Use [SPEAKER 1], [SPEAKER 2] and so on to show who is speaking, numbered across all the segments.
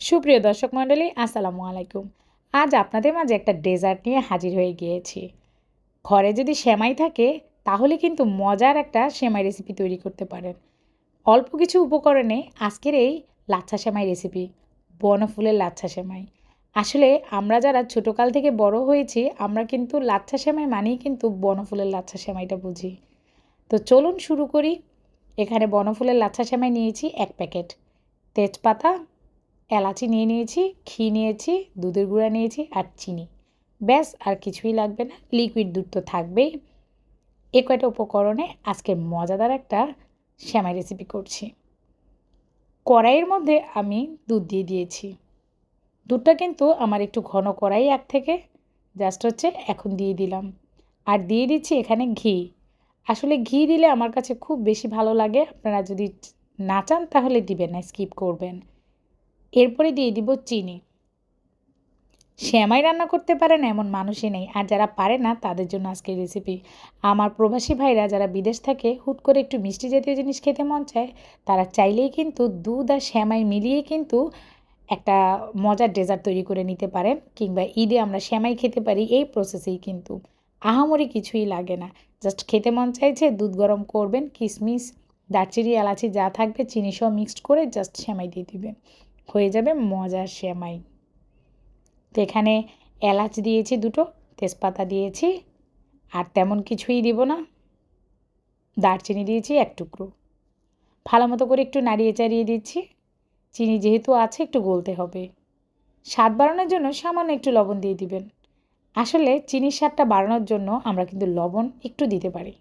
[SPEAKER 1] সুপ্রিয় দর্শক মণ্ডলী, আসসালামু আলাইকুম। আজ আপনাদের মাঝে একটা ডেজার্ট নিয়ে হাজির হয়ে গিয়েছি। ঘরে যদি সেমাই থাকে, তাহলে কিন্তু মজার একটা সেমাই রেসিপি তৈরি করতে পারেন। অল্প কিছু উপকরণে আজকের এই লাচ্ছা সেমাই রেসিপি বনফুলের লাচ্ছা সেমাই। আসলে আমরা যারা ছোটোকাল থেকে বড় হয়েছি, আমরা কিন্তু লাচ্ছা সেমাই মানেই কিন্তু বনফুলের লাচ্ছা সেমাইটা বুঝি। তো চলুন শুরু করি। এখানে বনফুলের লাচ্ছা সেমাই নিয়েছি এক প্যাকেট। তেজপাতা এলাচি নিয়ে নিয়েছি, ঘি নিয়েছি, দুধের গুঁড়া নিয়েছি আর চিনি। ব্যাস, আর কিছুই লাগবে না লিকুইড দুধ তো থাকবেই। এ কয়টা উপকরণে আজকে মজাদার একটা শ্যামাই রেসিপি করছি। কড়াইয়ের মধ্যে আমি দুধ দিয়ে দিয়েছি। দুধটা কিন্তু আমার একটু ঘন কড়াই এক থেকে জাস্ট হচ্ছে এখন দিয়ে দিলাম। আর দিয়ে দিচ্ছি এখানে ঘি। আসলে ঘি দিলে আমার কাছে খুব বেশি ভালো লাগে, আপনারা যদি না চান তাহলে দিবেন না স্কিপ করবেন। এরপরে দিয়ে দিব চিনি। শ্যামাই রান্না করতে পারে না এমন মানুষই নেই। আর যারা পারে না, তাদের জন্য আজকের রেসিপি আমার প্রবাসী ভাইরা যারা বিদেশ থাকে, হুট করে একটু মিষ্টি জাতীয় জিনিস খেতে মন চায়, তারা চাইলেই কিন্তু দুধ আর শ্যামাই মিলিয়ে কিন্তু একটা মজার ডেজার্ট তৈরি করে নিতে পারেন, কিংবা ঈদে আমরা শ্যামাই খেতে পারি, এই প্রসেসেই কিন্তু। আহামরি কিছুই লাগে না। জাস্ট খেতে মন চাইছে, দুধ গরম করবেন কিশমিশ দারচিনি, এলাচি যা থাকবে চিনি সহ মিক্সড করে জাস্ট শ্যামাই দিয়ে দিবেন। হয়ে যাবে মজার শ্যামাই তো এখানে এলাচ দিয়েছি দুটো, তেজপাতা দিয়েছি, আর তেমন কিছুই দিব না। দারচিনি দিয়েছি এক টুকরো। ভালো মতো করে একটু নাড়িয়ে চাড়িয়ে দিচ্ছি। চিনি যেহেতু আছে, একটু গলতে হবে। স্বাদ বাড়ানোর জন্য সামান্য একটু লবণ দিয়ে দিবেন। আসলে চিনির স্বাদটা বাড়ানোর জন্য আমরা কিন্তু লবণ একটু দিতে পারি।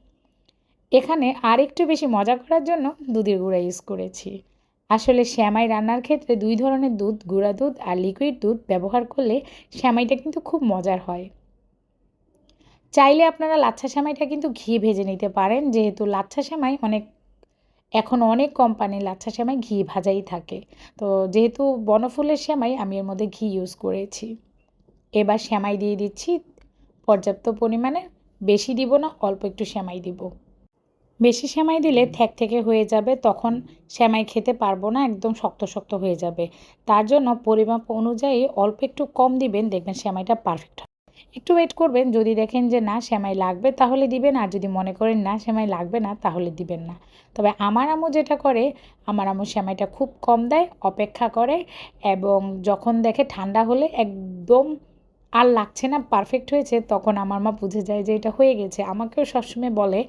[SPEAKER 1] এখানে আর একটু বেশি মজা করার জন্য দুধের গুঁড়া ইউজ করেছি। আসলে শ্যামাই রান্নার ক্ষেত্রে দুই ধরনের দুধ, গুঁড়া দুধ আর লিকুইড দুধ ব্যবহার করলে শ্যামাইটা কিন্তু খুব মজার হয়। চাইলে আপনারা লাচ্ছা শ্যামাইটা কিন্তু ঘি ভেজে নিতে পারেন, যেহেতু লাচ্ছা শ্যামাই অনেক, এখন অনেক কোম্পানির লাচ্ছা শ্যামাই ঘি ভাজাই থাকে। তো যেহেতু বনফুলের শ্যামাই, আমি এর মধ্যে ঘি ইউজ করেছি। এবার শ্যামাই দিয়ে দিচ্ছি, পর্যাপ্ত পরিমাণে। বেশি দিব না, অল্প একটু শ্যামাই দিব। বেশি সেমাই দিলে থ্যাক থেকে হয়ে যাবে তখন সেমাই খেতে পারব না একদম শক্ত শক্ত হয়ে যাবে। তার জন্য পরিমাপ অনুযায়ী অল্প একটু কম দিবেন দেখবেন সেমাইটা পারফেক্ট একটু ওয়েট করবেন যদি দেখেন যে না সেমাই লাগবে তাহলে দিবেন আর যদি মনে করেন না সেমাই লাগবে না তাহলে দিবেন না। তবে আমার আম্মু যেটা করে আমার আম্মু সেমাইটা খুব কম দেয় অপেক্ষা করে এবং যখন দেখে ঠান্ডা হলে একদম আর লাগছে না পারফেক্ট হয়েছে, তখন আমার মা বুঝে যায় যে এটা হয়ে গেছে। আমাকেও সবসময় বলে,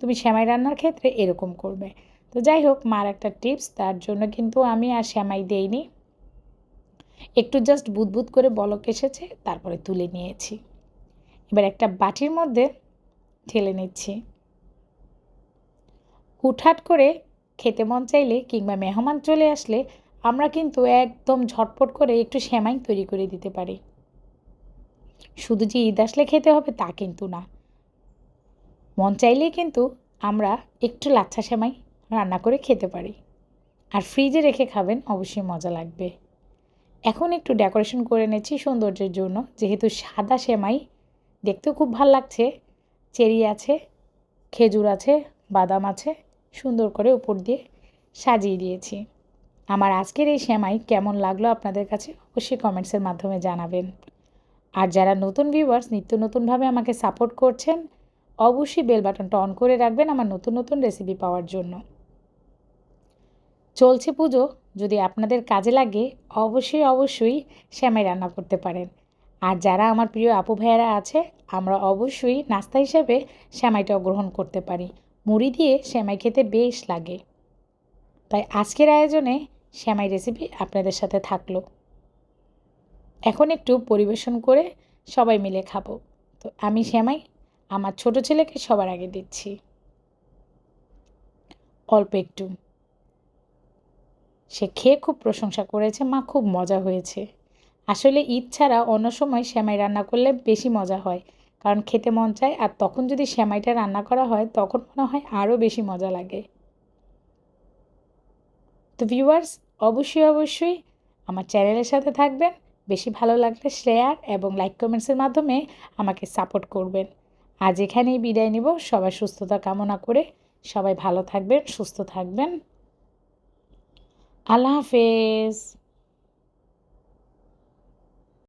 [SPEAKER 1] তুমি শ্যামাই রান্নার ক্ষেত্রে এরকম করবে। তো যাই হোক, মার একটা টিপস তার জন্য কিন্তু আমি আর শ্যামাই দেইনি। একটু জাস্ট বুদবুদ করে বলক এসেছে, তারপরে তুলে নিয়েছি। এবার একটা বাটির মধ্যে ঢেলে নিচ্ছি। হুটহাট করে খেতে মন চাইলে কিংবা মেহমান চলে আসলে আমরা কিন্তু একদম ঝটপট করে একটু শ্যামাই তৈরি করে দিতে পারি। শুধু যে ঈদ আসলে খেতে হবে তা কিন্তু না। মন চাইলেই কিন্তু আমরা একটু লাচ্ছা সেমাই রান্না করে খেতে পারি। আর ফ্রিজে রেখে খাবেন অবশ্যই মজা লাগবে। এখন একটু ডেকোরেশন করে নেছি সৌন্দর্যের জন্য। যেহেতু সাদা সেমাই দেখতেও খুব ভালো লাগছে। চেরি আছে, খেজুর আছে, বাদাম আছে, সুন্দর করে উপর দিয়ে সাজিয়ে দিয়েছি। আমার আজকের এই সেমাই কেমন লাগল আপনাদের কাছে অবশ্যই কমেন্টসের মাধ্যমে জানাবেন। আর যারা নতুন ভিউয়ার্স নিত্য নতুনভাবে আমাকে সাপোর্ট করছেন, অবশ্যই বেল বাটনটা অন করে রাখবেন আমার নতুন নতুন রেসিপি পাওয়ার জন্য। চলছে পুজো, যদি আপনাদের কাজে লাগে, অবশ্যই অবশ্যই শ্যামাই রান্না করতে পারেন। আর যারা আমার প্রিয় আপু ভাইয়ারা আছে, আমরা অবশ্যই নাস্তা হিসেবে শ্যামাইটাও গ্রহণ করতে পারি। মুড়ি দিয়ে শ্যামাই খেতে বেশ লাগে। তাই আজকের আয়োজনে শ্যামাই রেসিপি আপনাদের সাথে থাকল। এখন একটু পরিবেশন করে সবাই মিলে খাব। তো আমি শ্যামাই, আমার ছোট ছেলেকে সবার আগে দিচ্ছি। অল্প একটু। সে খেয়ে খুব প্রশংসা করেছে, মা খুব মজা হয়েছে। আসলে ঈদ ছাড়া অন্য সময় শ্যামাই রান্না করলে বেশি মজা হয়, কারণ খেতে মন চায় আর তখন যদি শ্যামাইটা রান্না করা হয়, তখন মনে হয় আরও বেশি মজা লাগে। তো ভিউয়ার্স অবশ্যই অবশ্যই আমার চ্যানেলের সাথে থাকবেন। বেশি ভালো লাগলে শেয়ার এবং লাইক কমেন্টসের মাধ্যমে আমাকে সাপোর্ট করবেন। আজ এখানেই বিদায় নিব। সবাই সুস্থতা কামনা করে সবাই ভালো থাকবেন, সুস্থ থাকবেন। আল্লাহ হাফেজ।